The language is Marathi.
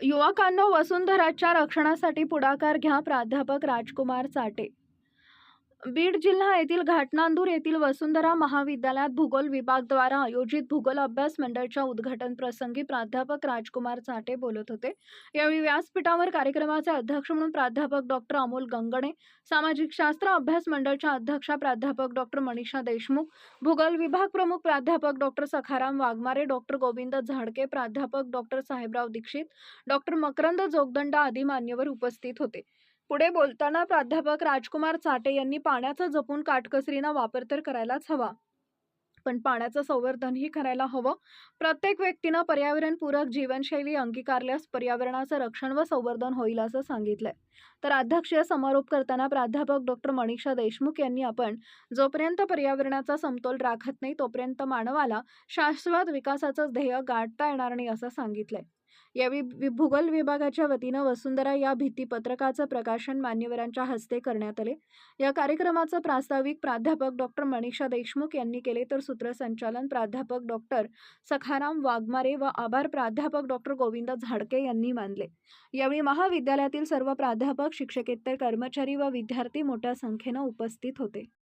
युवकांनो वसुंधराच्या रक्षणासाठी पुढाकार घ्या. प्राध्यापक राजकुमार चाटे बीड जिल्हा येथील घाटनांदूर येथील वसुंधरा महाविद्यालयात भूगोल विभागद्वारा आयोजित भूगोल अभ्यास मंडळच्या उद्घाटन प्रसंगी प्राध्यापक राजकुमार चाटे बोलत होते. यावेळी व्यासपीठावर कार्यक्रमाचे अध्यक्ष म्हणून प्राध्यापक डॉक्टर अमोल गंगणे सामाजिक शास्त्र अभ्यास मंडळच्या अध्यक्षा प्राध्यापक डॉक्टर मनीषा देशमुख भूगोल विभाग प्रमुख प्राध्यापक डॉक्टर सखाराम वाघमारे डॉक्टर गोविंद झाडके प्राध्यापक डॉक्टर साहेबराव दीक्षित डॉक्टर मकरंद जोगदंडा आदी मान्यवर उपस्थित होते. पुढे बोलताना प्राध्यापक राजकुमार चाटे यांनी पाण्याचा जपून काटकसरीनं वापर तर करायलाच हवा. पण पाण्याचं संवर्धनही करायला हवं. प्रत्येक व्यक्तीनं पर्यावरणपूरक जीवनशैली अंगीकारल्यास पर्यावरणाचं रक्षण व संवर्धन होईल असं सांगितलंय. तर अध्यक्षीय समारोप करताना प्राध्यापक डॉक्टर मनीषा देशमुख यांनी आपण जोपर्यंत पर्यावरणाचा समतोल राखत नाही तोपर्यंत मानवाला शाश्वत विकासाचं ध्येय गाठता येणार नाही असं सांगितलंय. यावेळी वि- भूगोल विभागाच्या वतीनं वसुंधरा या भीतीपत्रकाचं प्रकाशन मान्यवरांच्या हस्ते करण्यात आले. या कार्यक्रमाचं प्रास्ताविक प्राध्यापक डॉक्टर मनीषा देशमुख यांनी केले तर सूत्रसंचालन प्राध्यापक डॉक्टर सखाराम वाघमारे व आभार प्राध्यापक डॉक्टर गोविंद झाडके यांनी मानले. यावेळी महाविद्यालयातील सर्व प्राध्यापक शिक्षकेतर कर्मचारी व विद्यार्थी मोठ्या संख्येनं उपस्थित होते.